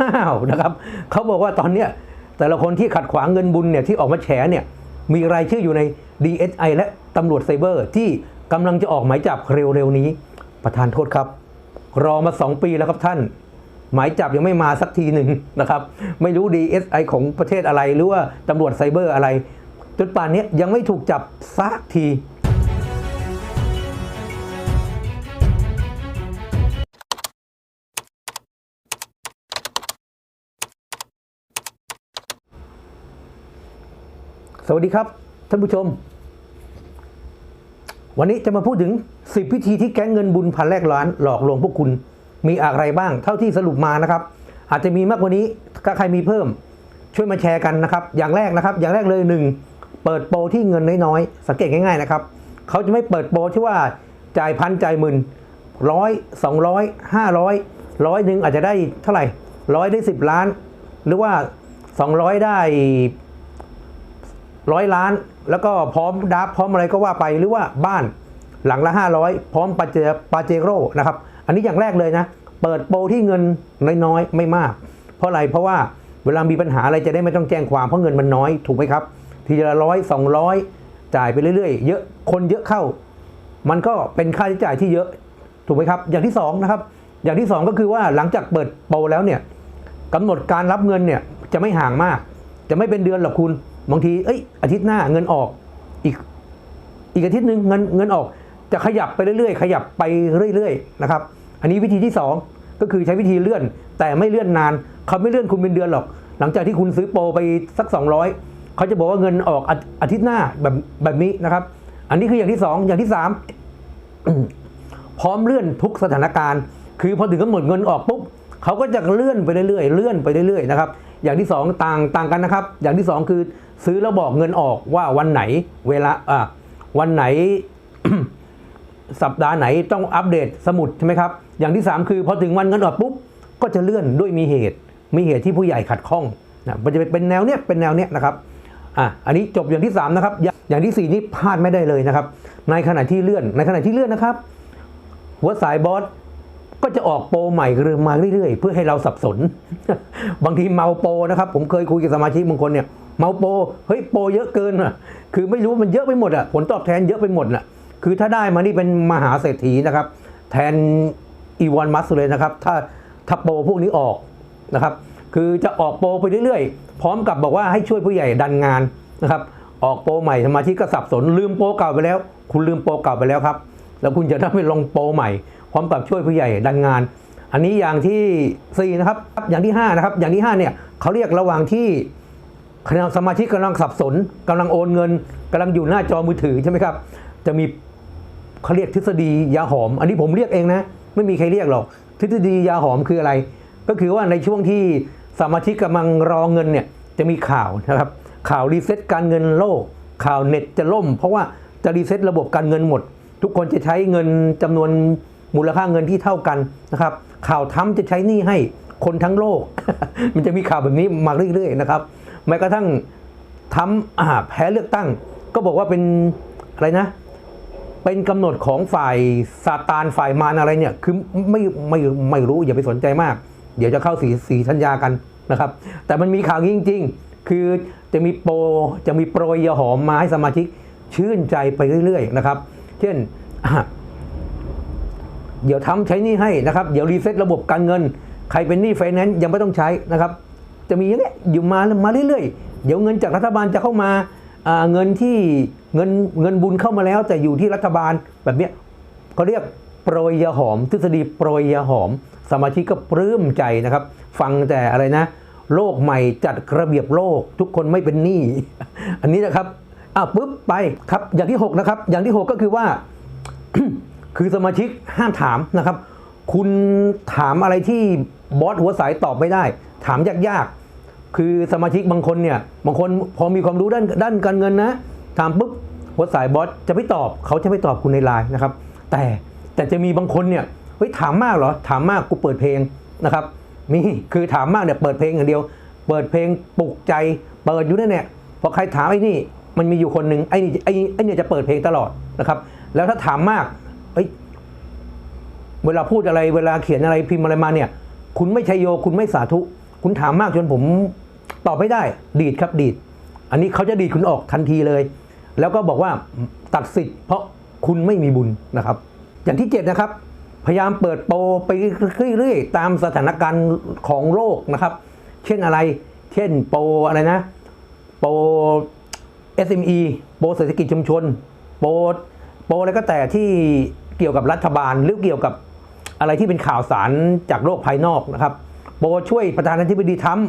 อ้าวนะครับเขาบอกว่าตอนเนี้ยแต่ละคนที่ขัดขวางเงินบุญเนี่ยที่ออกมาแฉเนี่ยมีรายชื่ออยู่ใน DSI และตำรวจไซเบอร์ ที่กำลังจะออกหมายจับเร็วๆนี้ ประธานโทษครับ รอมา 2 ปีแล้วครับท่าน หมายจับยังไม่มาสักทีหนึ่งนะครับ ไม่รู้ DSI ของประเทศอะไรหรือว่าตำรวจไซเบอร์อะไร จนป่านนี้ยังไม่ถูกจับสักที สวัสดีครับ ท่านผู้ชม วันนี้จะมาพูดถึง 10พิธีที่แก๊งเงินบุญพันแรกล้าน หลอกลวงพวกคุณมีอะไรบ้าง เท่าที่สรุปมานะครับ อาจจะมีมากกว่านี้ถ้าใครมีเพิ่ม ช่วยมาแชร์กันนะครับ อย่างแรกนะครับ อย่างแรกเลยหนึ่งเปิดโปรที่เงินน้อยๆสังเกตง่ายๆนะครับเขาจะไม่เปิดโปรที่ว่าจ่ายพันจ่ายหมื่นร้อยสองร้อยห้าร้อยร้อยหนึ่งอาจจะได้เท่าไหร่ร้อยได้สิบล้าน หรือว่าสองร้อยได้ ร้อยล้าน แล้วก็พร้อมดับพร้อมอะไรก็ว่าไปหรือว่าบ้านหลังละ 500 พร้อมปาเจปาเจโร่นะครับ อันนี้อย่างแรกเลยนะ เปิดโปรที่เงินน้อยๆ ไม่มาก เพราะอะไร เพราะว่าเวลามีปัญหาอะไรจะได้ไม่ต้องแจ้งความเพราะเงินมันน้อยถูกไหมครับ ทีละร้อยสองร้อยจ่ายไปเรื่อยๆ เยอะคนเยอะเข้า มันก็เป็นค่าใช้จ่ายที่เยอะถูกไหมครับ อย่างที่สองนะครับ อย่างที่สองก็คือว่าหลังจากเปิดโปรแล้วเนี่ยกำหนดการรับเงินเนี่ยจะไม่ห่างมาก จะไม่เป็นเดือนหรอกคุณ บางทีเอ้ยอาทิตย์หน้าเงินออกอีกอีกอาทิตย์หนึ่งเงินเงินออกจะขยับไปเรื่อยๆ ขยับไปเรื่อยๆนะครับ อันนี้วิธีที่สองก็คือใช้วิธีเลื่อน แต่ไม่เลื่อนนาน เขาไม่เลื่อนคุณเป็นเดือนหรอก หลังจากที่คุณซื้อโปรไปสัก 200 เขาจะบอกว่าเงินออกอาอาทิตย์หน้าแบบแบบนี้นะครับ อันนี้คืออย่างที่สองอย่างที่สามพร้อมเลื่อนทุกสถานการณ์ คือพอถึงกำหนดเงินออกปุ๊บเขาก็จะเลื่อนไปเรื่อยๆเลื่อนไปเรื่อยๆนะครับอย่างที่สองต่างต่างกันนะครับ อย่างที่สองคือ ซื้อแล้วบอกเงินออกว่าวันไหนเวลาอะวันไหน สัปดาห์ไหนต้องอัปเดตสมุดใช่ไหมครับ อย่างที่ 3 คือพอถึงวันเงินออกปุ๊บก็จะเลื่อนด้วยมีเหตุ มีเหตุที่ผู้ใหญ่ขัดข้องนะมันจะเป็นแนวเนี้ยเป็นแนวเนี้ยนะครับอะอันนี้จบอย่างที่ 3 นะครับ อย่างอย่างที่ 4 นี่พลาดไม่ได้เลยนะครับ ในขณะที่เลื่อนในขณะที่เลื่อนนะครับหัวสายบอสก็จะออกโปรใหม่เรื่อยมาเรื่อยๆ เพื่อให้เราสับสน บางทีเมาโปรนะครับ ผมเคยคุยกับสมาชิกบางคนเนี่ย เมาโปเฮ้ยโปเยอะเกินอะคือไม่รู้มันเยอะไปหมดอะผลตอบแทนเยอะไปหมดอะคือถ้าได้มานี่เป็นมหาเศรษฐีนะครับ แทนอีวอนมัสเลยนะครับ ถ้าถ้าโปพวกนี้ออกนะครับ คือจะออกโปไปเรื่อยๆ พร้อมกับบอกว่าให้ช่วยผู้ใหญ่ดันงานนะครับ ออกโปใหม่สมาชิกก็สับสนลืมโปเก่าไปแล้ว คุณลืมโปเก่าไปแล้วครับ แล้วคุณจะต้องไปลงโปใหม่ พร้อมกับช่วยผู้ใหญ่ดันงาน อันนี้อย่างที่4นะครับอย่างที่5นะครับอย่างที่5เนี่ยเขาเรียกระหว่างที่ คณะสมาชิกกำลังสับสนกำลังโอนเงินกำลังอยู่หน้าจอมือถือใช่ไหมครับ จะมีเขาเรียกทฤษฎียาหอม อันนี้ผมเรียกเองนะ ไม่มีใครเรียกหรอก ทฤษฎียาหอมคืออะไร ก็คือว่าในช่วงที่สมาชิกกำลังรอเงินเนี่ยจะมีข่าวนะครับ ข่าวรีเซ็ตการเงินโลก ข่าวเน็ตจะล่ม เพราะว่าจะรีเซ็ตระบบการเงินหมด ทุกคนจะใช้เงินจำนวนมูลค่าเงินที่เท่ากันนะครับ ข่าวทั้มจะใช้หนี้ให้คนทั้งโลก มันจะมีข่าวแบบนี้มาเรื่อยๆนะครับ แม้กระทั่งทั้มอ่าแพ้เลือกตั้ง ก็บอกว่าเป็นอะไรนะ เป็นกำหนดของฝ่ายซาตานฝ่ายมารอะไรเนี่ย คือไม่ไม่ไม่รู้อย่าไปสนใจมาก เดี๋ยวจะเข้าสีสีสัญญากันนะครับ แต่มันมีข่าวจริง ๆ คือจะมีโปรจะมีโปรยหอมมาให้สมาชิกชื่นใจไปเรื่อย ๆ นะครับ เช่น เดี๋ยวทำใช้นี่ให้นะครับ เดี๋ยวรีเซ็ตระบบการเงิน ใครเป็นหนี้ไฟแนนซ์ยังไม่ต้องใช้นะครับ จะมีอย่างเงี้ยอยู่มามาเรื่อยๆ เดี๋ยวเงินจากรัฐบาลจะเข้ามาเงินที่เงินเงินบุญเข้ามาแล้ว แต่อยู่ที่รัฐบาลแบบเนี้ยเขาเรียกโปรยยาหอม ทฤษฎีโปรยยาหอม สมาชิกก็ปลื้มใจนะครับ ฟังแต่อะไรนะ โลกใหม่จัดระเบียบโลก ทุกคนไม่เป็นหนี้อันนี้นะครับอะปุ๊บไปครับอย่างที่หกนะครับ อย่างที่หกก็คือว่า คือสมาชิกห้ามถามนะครับ คุณถามอะไรที่บอสหัวสายตอบไม่ได้ ถามยากๆ คือสมาชิกบางคนเนี่ยบางคนพอมีความรู้ด้านด้านการเงินนะ ถามปุ๊บหัวสายบอสจะไม่ตอบเขาจะไม่ตอบคุณในไลน์นะครับ แต่แต่จะมีบางคนเนี่ยเฮ้ยถามมากเหรอถามมากกูเปิดเพลงนะครับมีคือถามมากเนี่ยเปิดเพลงอย่างเดียว เปิดเพลงปลุกใจ เปิดอยู่นั่นเนี่ยพอใครถามไอ้นี่มันมีอยู่คนหนึ่งไอ้นี่ไอ้ไอ้เนี่ยจะเปิดเพลงตลอดนะครับ แล้วถ้าถามมาก เวลาพูดอะไรเวลาเขียนอะไรพิมพ์อะไรมาเนี่ย คุณไม่ชัยโยคุณไม่สาธุ คุณถามมากจนผมตอบไม่ได้ ดีดครับดีด อันนี้เขาจะดีดคุณออกทันทีเลย แล้วก็บอกว่าตัดสิทธิ์เพราะคุณไม่มีบุญนะครับ อย่างที่เจ็ดนะครับพยายามเปิดโปรไปเรื่อยๆตามสถานการณ์ของโลกนะครับ เช่นอะไร เช่นโปรอะไรนะ โปร SME โปรเศรษฐกิจชุมชน โปรโปรอะไรก็แต่ที่เกี่ยวกับรัฐบาลหรือเกี่ยวกับ อะไรที่เป็นข่าวสารจากโลกภายนอกนะครับโปรช่วยประธานาธิบดีทรัมป์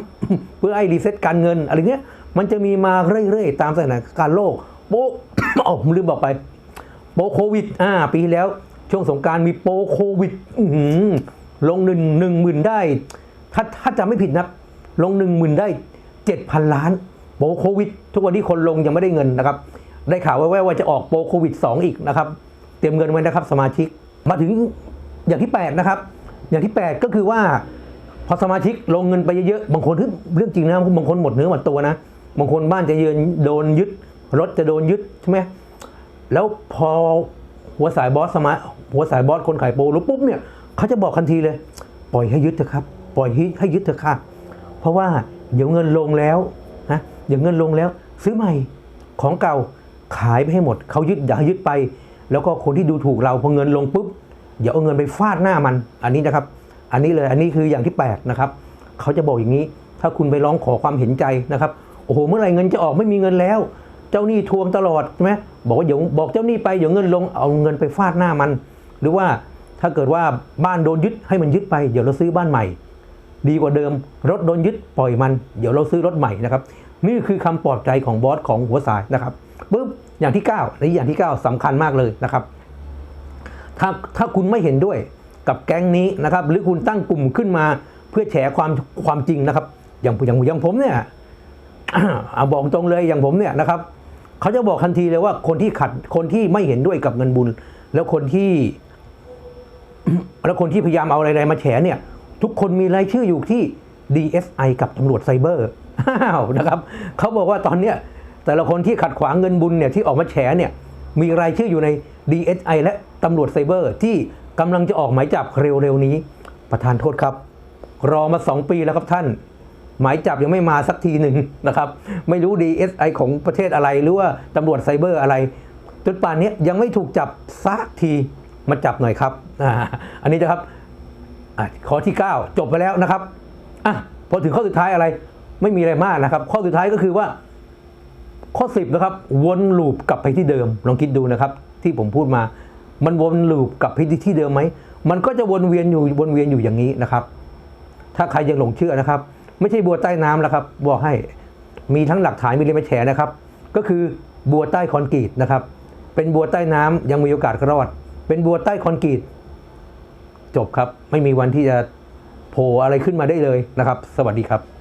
เพื่อให้รีเซ็ตการเงินอะไรเงี้ยมันจะมีมาเรื่อยๆ ตามสถานการณ์โลกโปรอ๋อผมลืมบอกไป โปโควิดอ่าปีที่แล้ว ช่วงสงการมีโปโควิดลงหนึ่งหนึ่งหมื่นได้ ถ้าถ้าจำไม่ผิดนะลงหนึ่งหมื่นได้เจ็ดพันล้านโปโควิด ทุกวันนี้คนลงยังไม่ได้เงินนะครับ ได้ข่าวแว่วๆว่าจะออกโปโควิด 2 อีกนะครับ เตรียมเงินไว้นะครับสมาชิก มาถึง อย่างที่8นะครับอย่างที่ 8 ก็คือว่า พอสมาชิกลงเงินไปเยอะๆบางคนเรื่องจริงนะบางคนหมดเนื้อหมดตัวนะบางคนบ้านจะเยืนโดนยึด รถจะโดนยึดใช่ไหมแล้วพอหัวสายบอสสมาหัวสายบอสคนขายโปรรู้ปุ๊บเนี่ยเขาจะบอกทันทีเลย ปล่อยให้ยึดเถอะครับ ปล่อยให้ให้ยึดเถอะค่ะ เพราะว่าเดี๋ยวเงินลงแล้วนะเดี๋ยวเงินลงแล้ว ซื้อใหม่ของเก่าขายไปให้หมด เขายึดอย่าให้ยึดไป แล้วก็คนที่ดูถูกเราพอเงินลงปุ๊บ อย่าเอาเงินไปฟาดหน้ามัน อันนี้นะครับ อันนี้เลย อันนี้คืออย่างที่แปดนะครับ เขาจะบอกอย่างนี้ ถ้าคุณไปร้องขอความเห็นใจนะครับ โอ้โห เมื่อไหร่เงินจะออกไม่มีเงินแล้ว เจ้าหนี้ทวงตลอดใช่ไหมบอกว่าเดี๋ยวบอกเจ้าหนี้ไปเดี๋ยวเงินลง เอาเงินไปฟาดหน้ามัน หรือว่าถ้าเกิดว่าบ้านโดนยึดให้มันยึดไป เดี๋ยวเราซื้อบ้านใหม่ ดีกว่าเดิม รถโดนยึดปล่อยมัน เดี๋ยวเราซื้อรถใหม่นะครับ นี่คือคำปลอบใจของบอสของหัวสายนะครับปุ๊บอย่างที่9ในอย่างที่ 9สำคัญมากเลยนะครับ ถ้าถ้าคุณไม่เห็นด้วยกับแก๊งนี้นะครับ หรือคุณตั้งกลุ่มขึ้นมาเพื่อแฉความความจริงนะครับ อย่างอย่างอย่างผมเนี่ยเอาบอกตรงเลยอย่างผมเนี่ยนะครับเขาจะบอกทันทีเลยว่าคนที่ขัดคนที่ไม่เห็นด้วยกับเงินบุญ แล้วคนที่แล้วคนที่พยายามเอาอะไรๆมาแฉเนี่ย ทุกคนมีรายชื่ออยู่ที่ DSI กับตำรวจไซเบอร์นะครับเขาบอกว่าตอนเนี้ยแต่ละคนที่ขัดขวางเงินบุญเนี่ยที่ออกมาแฉเนี่ย มีรายชื่ออยู่ใน DSI และตำรวจไซเบอร์ ที่กำลังจะออกหมายจับเร็วๆนี้ ประธานโทษครับ รอมาสองปีแล้วครับท่าน หมายจับยังไม่มาสักทีหนึ่งนะครับ ไม่รู้ DSI ของประเทศอะไร หรือว่าตำรวจไซเบอร์อะไรจนป่านนี้ยังไม่ถูกจับสักทีมาจับหน่อยครับออันนี้นะครับอข้อที่ 9 จบไปแล้วนะครับอะพอถึงข้อสุดท้ายอะไร ไม่มีอะไรมากนะครับ ข้อสุดท้ายก็คือว่า ข้อ 10นะครับวนลูปกลับไปที่เดิม ลองคิดดูนะครับที่ผมพูดมา มันวนลูปกลับไปที่ที่เดิมไหมมันก็จะวนเวียนอยู่วนเวียนอยู่อย่างนี้นะครับ ถ้าใครยังหลงเชื่อนะครับ ไม่ใช่บัวใต้น้ำแล้วครับบอกให้มีทั้งหลักฐานมีเรียนมาแฉนะครับ ก็คือบัวใต้คอนกรีตนะครับ เป็นบัวใต้น้ำยังมีโอกาสรอด เป็นบัวใต้คอนกรีตจบครับ ไม่มีวันที่จะโผล่อะไรขึ้นมาได้เลยนะครับ สวัสดีครับ